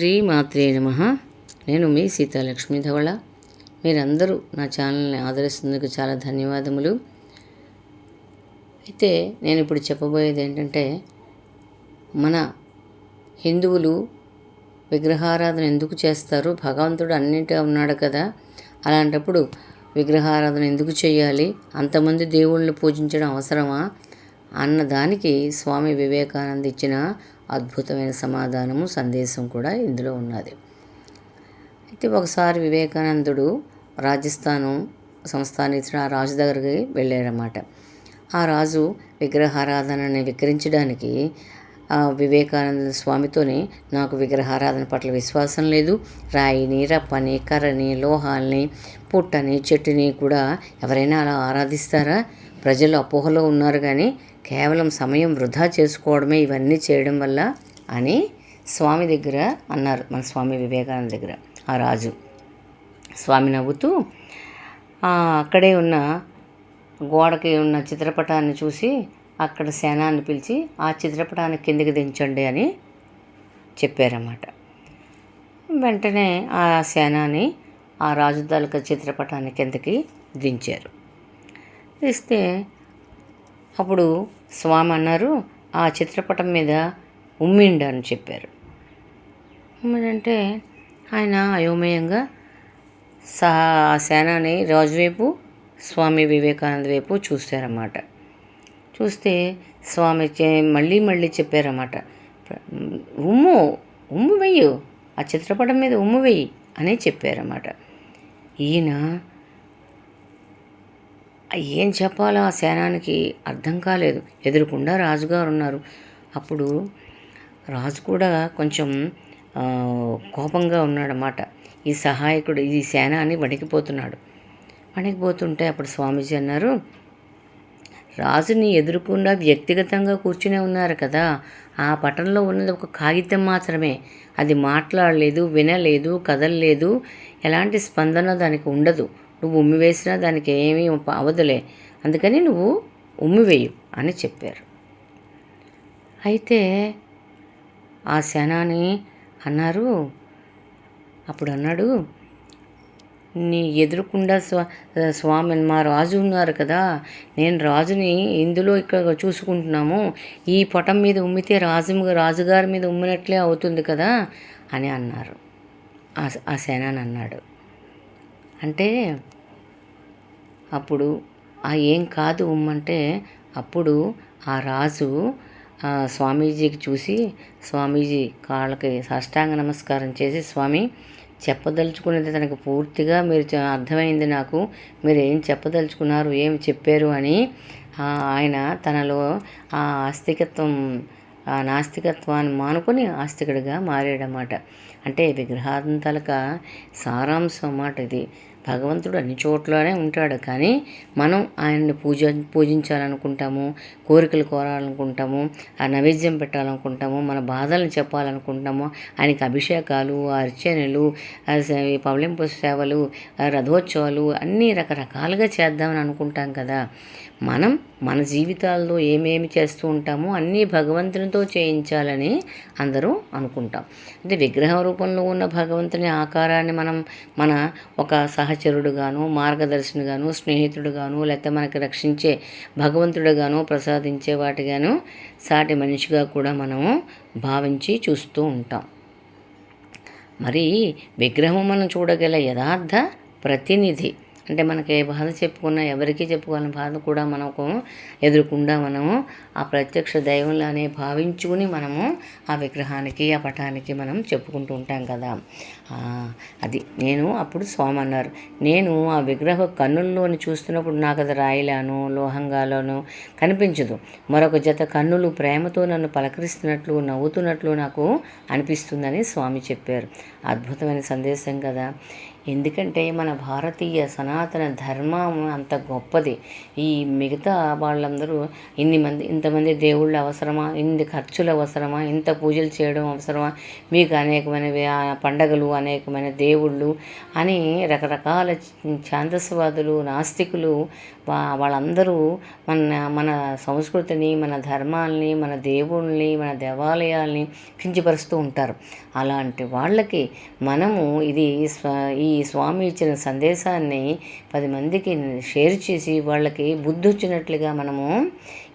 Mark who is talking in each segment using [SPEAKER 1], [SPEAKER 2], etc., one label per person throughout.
[SPEAKER 1] శ్రీమాత్రే నమ. నేను మీ సీతాలక్ష్మి ధవళ. మీరందరూ నా ఛానల్ని ఆదరిస్తున్నందుకు చాలా ధన్యవాదములు. అయితే నేను ఇప్పుడు చెప్పబోయేది ఏంటంటే మన హిందువులు విగ్రహారాధన ఎందుకు చేస్తారు? భగవంతుడు అన్నింటిగా ఉన్నాడు కదా. అలాంటప్పుడు విగ్రహారాధన ఎందుకు చేయాలి? అంతమంది దేవుళ్ళని పూజించడం అవసరమా? అన్న దానికి స్వామి వివేకానంద ఇచ్చిన అద్భుతమైన సమాధానము సందేశం కూడా ఇందులో ఉన్నది. అయితే ఒకసారి వివేకానందుడు రాజస్థాను సంస్థానించిన ఆ రాజు దగ్గరికి వెళ్ళాడనమాట ఆ రాజు విగ్రహారాధనని వికరించడానికి ఆ వివేకానంద స్వామితోని నాకు విగ్రహారాధన పట్ల విశ్వాసం లేదు. రాయిని రప్పని కర్రని లోహాల్ని పుట్టని చెట్టుని కూడా ఎవరైనా అలా ఆరాధిస్తారా? ప్రజలు అపోహలో ఉన్నారు కానీ కేవలం సమయం వృధా చేసుకోవడమే ఇవన్నీ చేయడం వల్ల అని స్వామి దగ్గర అన్నారు. మన స్వామి వివేకానంద దగ్గర ఆ రాజు. స్వామి నవ్వుతూ అక్కడే ఉన్న గోడకి ఉన్న చిత్రపటాన్ని చూసి అక్కడ సేనాన్ని పిలిచి ఆ చిత్రపటాన్ని కిందకి దించండి అని చెప్పారన్నమాట. వెంటనే ఆ సేనాని ఆ రాజు తాలూకా చిత్రపటాన్ని కిందకి దించారు. ఇస్తే అప్పుడు స్వామి అన్నారు ఆ చిత్రపటం మీద ఉమ్మిండు అని చెప్పారు. ఉమ్మిడంటే ఆయన అయోమయంగా సహా ఆ సేనాని రాజు వైపు స్వామి వివేకానంద వైపు చూశారన్నమాట చూస్తే స్వామి మళ్ళీ మళ్ళీ చెప్పారన్నమాట. ఉమ్ము ఉమ్ము వెయ్యు ఆ చిత్రపటం మీద ఉమ్ము వెయ్యి అని చెప్పారన్నమాట. ఈయన ఏం చెప్పాలో ఆ సేనానికి అర్థం కాలేదు. ఎదురుకుండా రాజుగారు ఉన్నారు. అప్పుడు రాజు కూడా కొంచెం కోపంగా ఉన్నాడన్నమాట. ఈ సహాయకుడు ఈ సేనాని వణికిపోతున్నాడు. వణికిపోతుంటే అప్పుడు స్వామీజీ అన్నారు రాజుని ఎదురుకుండా వ్యక్తిగతంగా కూర్చునే ఉన్నారు కదా. ఆ పటంలో ఉన్నది ఒక కాగితం మాత్రమే. అది మాట్లాడలేదు వినలేదు కదలలేదు. ఎలాంటి స్పందన దానికి ఉండదు. నువ్వు ఉమ్మి వేసినా దానికి ఏమీ అవదులే. అందుకని నువ్వు ఉమ్మి వేయు అని చెప్పారు. అయితే ఆ శనాని అన్నారు అప్పుడు అన్నాడు నీ ఎదురుకుండా స్వా స్వామి మా రాజు ఉన్నారు కదా నేను రాజుని ఇందులో ఇక్కడ చూసుకుంటున్నాము ఈ పటం మీద ఉమ్మితే రాజు రాజుగారి మీద ఉమ్మినట్లే అవుతుంది కదా అని అన్నారు. ఆ ఆ సేనాని అన్నాడు. అంటే అప్పుడు ఆ ఏం కాదు ఉమ్మంటే అప్పుడు ఆ రాజు ఆ స్వామీజీకి చూసి స్వామీజీ కాళ్ళకి సాష్టాంగ నమస్కారం చేసి స్వామి చెప్పదలుచుకున్నది తనకు పూర్తిగా మీరు అర్థమైంది నాకు. మీరు ఏం చెప్పదలుచుకున్నారు ఏం చెప్పారు అని ఆయన తనలో ఆ ఆస్తికత్వం ఆ నాస్తికత్వాన్ని మానుకొని ఆస్తికుడిగా మారాడన్నమాట. అంటే విగ్రహాంతలక సారాంశం అన్నమాట ఇది. భగవంతుడు అన్ని చోట్లనే ఉంటాడు. కానీ మనం ఆయన్ని పూజ పూజించాలనుకుంటాము కోరికలు కోరాలనుకుంటాము ఆ నైవేద్యం పెట్టాలనుకుంటాము మన బాధలను చెప్పాలనుకుంటాము ఆయనకి అభిషేకాలు అర్చనలు పవలింపు సేవలు రథోత్సవాలు అన్నీ రకరకాలుగా చేద్దామని అనుకుంటాం కదా. మనం మన జీవితాల్లో ఏమేమి చేస్తూ ఉంటామో అన్నీ భగవంతునితో చేయించాలని అందరూ అనుకుంటాం. అంటే విగ్రహ రూపంలో ఉన్న భగవంతుని ఆకారాన్ని మనం మన ఒక సహచరుడుగాను మార్గదర్శినిగాను స్నేహితుడుగాను లేకపోతే మనకి రక్షించే భగవంతుడుగాను ప్రసాదించే వాటిగాను సాటి మనిషిగా కూడా మనము భావించి చూస్తూ ఉంటాం. మరి విగ్రహం మనం చూడగల యథార్థ ప్రతినిధి అంటే మనకి ఏ బాధ చెప్పుకున్నా ఎవరికి చెప్పుకోవాలని బాధ కూడా మనకు ఎదురుకుండా మనము ఆ ప్రత్యక్ష దైవంలానే భావించుకుని మనము ఆ విగ్రహానికి ఆ పటానికి మనం చెప్పుకుంటూ ఉంటాం కదా. అది నేను అప్పుడు స్వామి అన్నారు. నేను ఆ విగ్రహ కన్నుల్లోని చూస్తున్నప్పుడు నాకు అది రాయిలాను లోహంగాలోను కనిపించదు. మరొక జత కన్నులు ప్రేమతో నన్ను పలకరిస్తున్నట్లు నవ్వుతున్నట్లు నాకు అనిపిస్తుందని స్వామి చెప్పారు. అద్భుతమైన సందేశం కదా. ఎందుకంటే మన భారతీయ సనాతన ధర్మం అంత గొప్పది. ఈ మిగతా వాళ్ళందరూ ఇన్ని మంది ఇంతమంది దేవుళ్ళు అవసరమా? ఇన్ని ఖర్చులు అవసరమా? ఇంత పూజలు చేయడం అవసరమా? మీకు అనేకమైన పండగలు అనేకమైన దేవుళ్ళు అని రకరకాల ఛాందస్వాదులు నాస్తికులు వా వాళ్ళందరూ మన మన సంస్కృతిని మన ధర్మాల్ని మన దేవుళ్ళని మన దేవాలయాల్ని కించపరుస్తూ ఉంటారు. అలాంటి వాళ్ళకి మనము ఇది స్వ ఈ స్వామి ఇచ్చిన సందేశాన్ని పది మందికి షేర్ చేసి వాళ్ళకి బుద్ధి వచ్చినట్లుగా మనము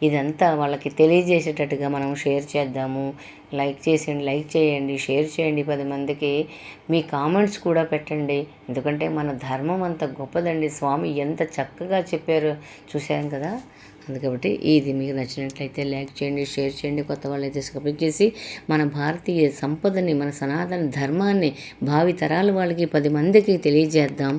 [SPEAKER 1] ఇదంతా వాళ్ళకి తెలియజేసేటట్టుగా మనం షేర్ చేద్దాము లైక్ చేసేయండి లైక్ చేయండి షేర్ చేయండి పది మందికి. మీ కామెంట్స్ కూడా పెట్టండి. ఎందుకంటే మన ధర్మం అంత గొప్పదండి. స్వామి ఎంత చక్కగా చెప్పారు చూశాను కదా. అందుకబట్టి ఇది మీకు నచ్చినట్లయితే లైక్ చేయండి షేర్ చేయండి కొత్త వాళ్ళైతే సబ్స్క్రైబ్ చేసి మన భారతీయ సంపదని మన సనాతన ధర్మాన్ని భావి తరాల వాళ్ళకి పది మందికి తెలియజేద్దాం.